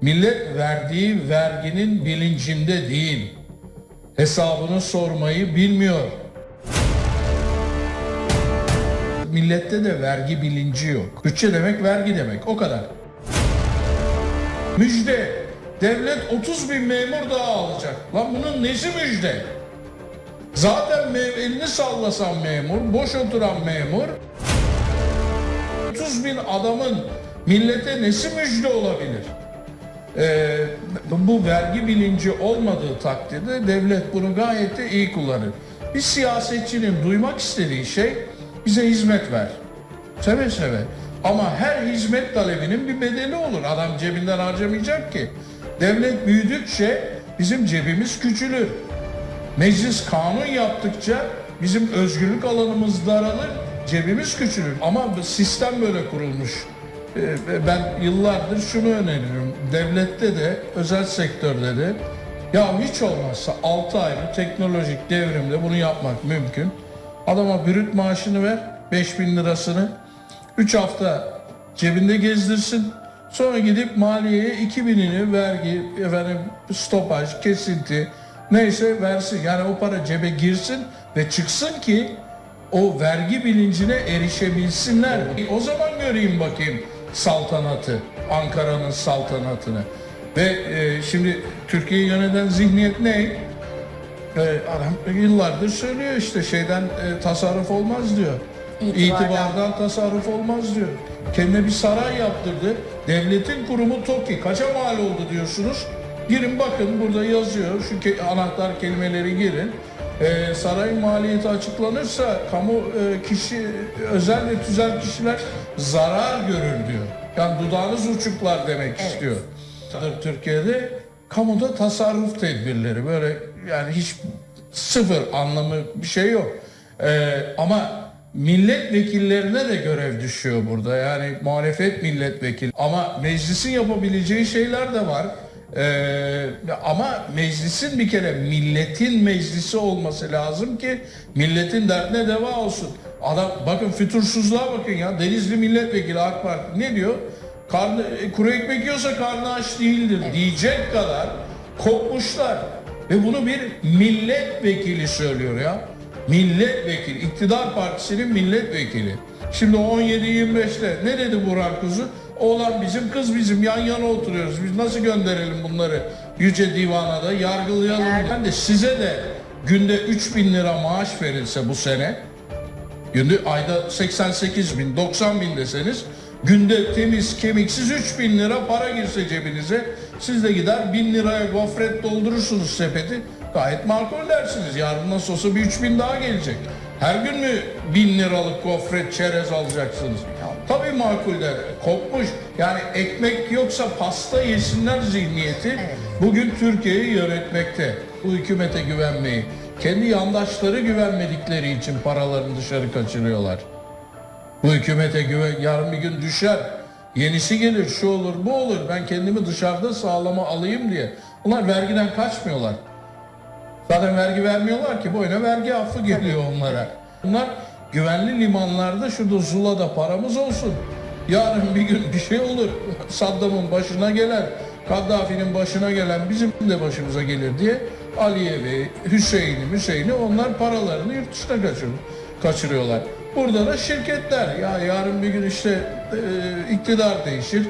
Millet verdiği verginin bilincinde değil. Hesabını sormayı bilmiyor. Millette de vergi bilinci yok. Bütçe demek vergi demek o kadar. Müjde. Devlet 30 bin memur daha alacak. Lan bunun nesi müjde? Zaten elini sallasan memur, boş oturan memur 30 bin adamın millete nesi müjde olabilir? Ee, bu vergi bilinci olmadığı takdirde devlet bunu gayet de iyi kullanır. Bir siyasetçinin duymak istediği şey bize hizmet ver. Seve seve. Ama her hizmet talebinin bir bedeli olur. Adam cebinden harcamayacak ki. Devlet büyüdükçe bizim cebimiz küçülür. Meclis kanun yaptıkça bizim özgürlük alanımız daralır, cebimiz küçülür. Ama sistem böyle kurulmuş. Ee, Ben yıllardır şunu öneririm. Devlette de, özel sektörde de ya hiç olmazsa 6 aylık teknolojik devrimde bunu yapmak mümkün. Adama brüt maaşını ver, 5000 lirasını. 3 hafta cebinde gezdirsin. Sonra gidip maliyeye 2000'ini vergi, efendim stopaj, kesinti neyse versin. Yani o para cebe girsin ve çıksın ki o vergi bilincine erişebilsinler. O zaman göreyim bakayım saltanatı, Ankara'nın saltanatını. Ve e, şimdi Türkiye'yi yöneten zihniyet ne? E, yıllardır söylüyor işte şeyden e, tasarruf olmaz diyor. İtibardan. İtibardan tasarruf olmaz diyor. Kendine bir saray yaptırdı. Devletin kurumu TOKİ. Kaça mal oldu diyorsunuz? Girin bakın burada yazıyor. Şu ke- anahtar kelimeleri girin. Ee, sarayın maliyeti açıklanırsa kamu e, kişi özel ve tüzel kişiler zarar görür diyor. Yani dudağınız uçuklar demek istiyor. Türkiye'de kamuda tasarruf tedbirleri böyle yani hiç sıfır anlamı bir şey yok. Ee, ama milletvekillerine de görev düşüyor burada. Yani muhalefet milletvekili. Ama meclisin yapabileceği şeyler de var. Ee, ama meclisin bir kere milletin meclisi olması lazım ki milletin derdine deva olsun. Adam bakın fütursuzluğa bakın ya. Denizli milletvekili AK Parti ne diyor? Karnı, e, kuru ekmek yiyorsa karnı aç değildir diyecek kadar kopmuşlar. Ve bunu bir milletvekili söylüyor ya. Milletvekili, iktidar partisinin milletvekili. Şimdi o 17-25'te ne dedi Burhan Kuzu? Oğlan bizim, kız bizim, yan yana oturuyoruz. Biz nasıl gönderelim bunları Yüce Divan'a da yargılayalım. Yani- Ben de size de günde 3000 lira maaş verilse bu sene, Günde ayda 88 bin, 90 bin deseniz günde temiz kemiksiz 3 bin lira para girse cebinize siz de gider 1000 liraya gofret doldurursunuz sepeti gayet makul dersiniz. Yarın nasıl olsa bir 3 bin daha gelecek. Her gün mü 1000 liralık gofret çerez alacaksınız? Tabii makul der. Kopmuş. Yani ekmek yoksa pasta yesinler zihniyeti bugün Türkiye'yi yönetmekte. Bu hükümete güvenmeyi. Kendi yandaşları güvenmedikleri için paralarını dışarı kaçırıyorlar. Bu hükümete güven, yarın bir gün düşer. Yenisi gelir, şu olur, bu olur. Ben kendimi dışarıda sağlama alayım diye. Bunlar vergiden kaçmıyorlar. Zaten vergi vermiyorlar ki boyuna vergi affı geliyor onlara. Bunlar güvenli limanlarda şurada Zula'da paramız olsun. Yarın bir gün bir şey olur. Saddam'ın başına gelen, Kaddafi'nin başına gelen bizim de başımıza gelir diye Aliyev'i, Hüseyin'i, Hüseyin'i onlar paralarını yurt dışına kaçır, kaçırıyorlar. Burada da şirketler ya yarın bir gün işte e, iktidar değişir,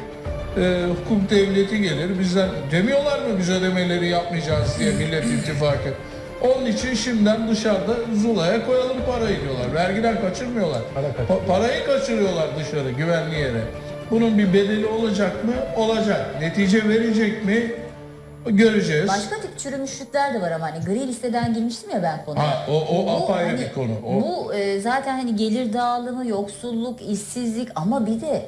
e, hukuk devleti gelir. Bizden demiyorlar mı biz ödemeleri yapmayacağız diye Millet İttifakı. Onun için şimdiden dışarıda Zula'ya koyalım parayı diyorlar. Vergiden kaçırmıyorlar. Pa- parayı kaçırıyorlar dışarı güvenli yere. Bunun bir bedeli olacak mı? Olacak. Netice verecek mi? Göreceğiz. Başka tip çürümüşlükler de var ama hani gri listeden girmiştim ya ben konuya. Ha, o- o Bu apayrı hani- bir konu. O- Bu e, zaten hani gelir dağılımı, yoksulluk, işsizlik ama bir de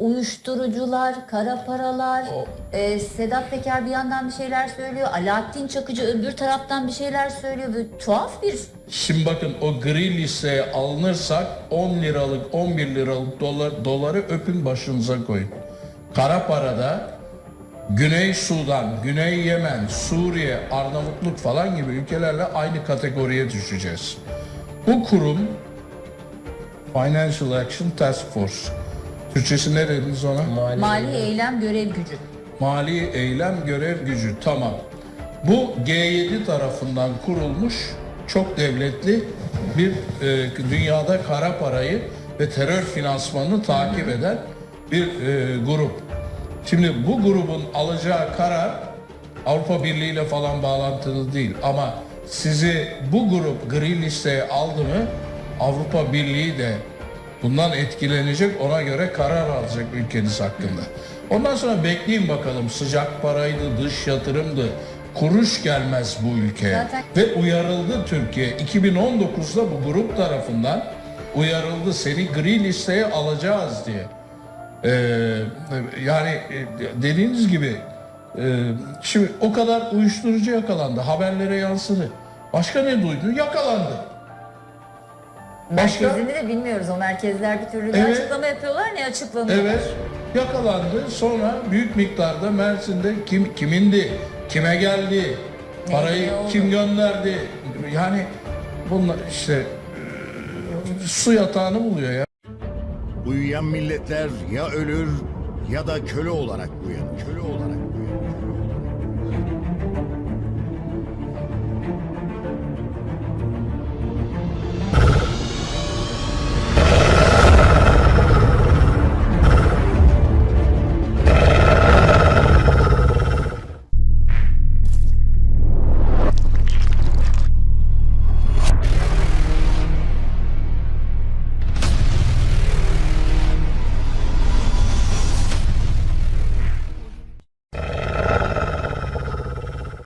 uyuşturucular, kara paralar, e, Sedat Peker bir yandan bir şeyler söylüyor, Alaaddin Çakıcı öbür taraftan bir şeyler söylüyor. Böyle tuhaf bir Şimdi bakın o gri listeye alınırsak 10 liralık 11 liralık dolar, doları öpün başınıza koyun. Kara parada Güney Sudan, Güney Yemen, Suriye, Arnavutluk falan gibi ülkelerle aynı kategoriye düşeceğiz. Bu kurum Financial Action Task Force. Türkçesi ne dediniz ona? mali eylem görev gücü. mali eylem görev gücü tamam. Bu G7 tarafından kurulmuş çok devletli bir e, dünyada kara parayı ve terör finansmanını takip eden bir e, grup. Şimdi bu grubun alacağı karar Avrupa Birliği ile falan bağlantılı değil ama sizi bu grup gri listeye aldı mı Avrupa Birliği de bundan etkilenecek ona göre karar alacak ülkeniz hakkında. Ondan sonra bekleyin bakalım sıcak paraydı, dış yatırımdı. Kuruş gelmez bu ülkeye. Zaten- Ve uyarıldı Türkiye. 2019'da bu grup tarafından uyarıldı seni gri listeye alacağız diye. Ee, yani e, dediğiniz gibi e, şimdi o kadar uyuşturucu yakalandı. Haberlere yansıdı. Başka ne duydun? Yakalandı. Başka? Merkezini de bilmiyoruz. O merkezler bir türlü ne Evet. açıklama yapıyorlar ne açıklanıyor. Evet. Yakalandı. Sonra büyük miktarda Mersin'de kim kimindi? Kime geldi? Ne- Parayı ne oldu? kim gönderdi? Yani bunlar işte e, su yatağını buluyor ya. Uyuyan milletler ya ölür ya da köle olarak uyanır. Köle olarak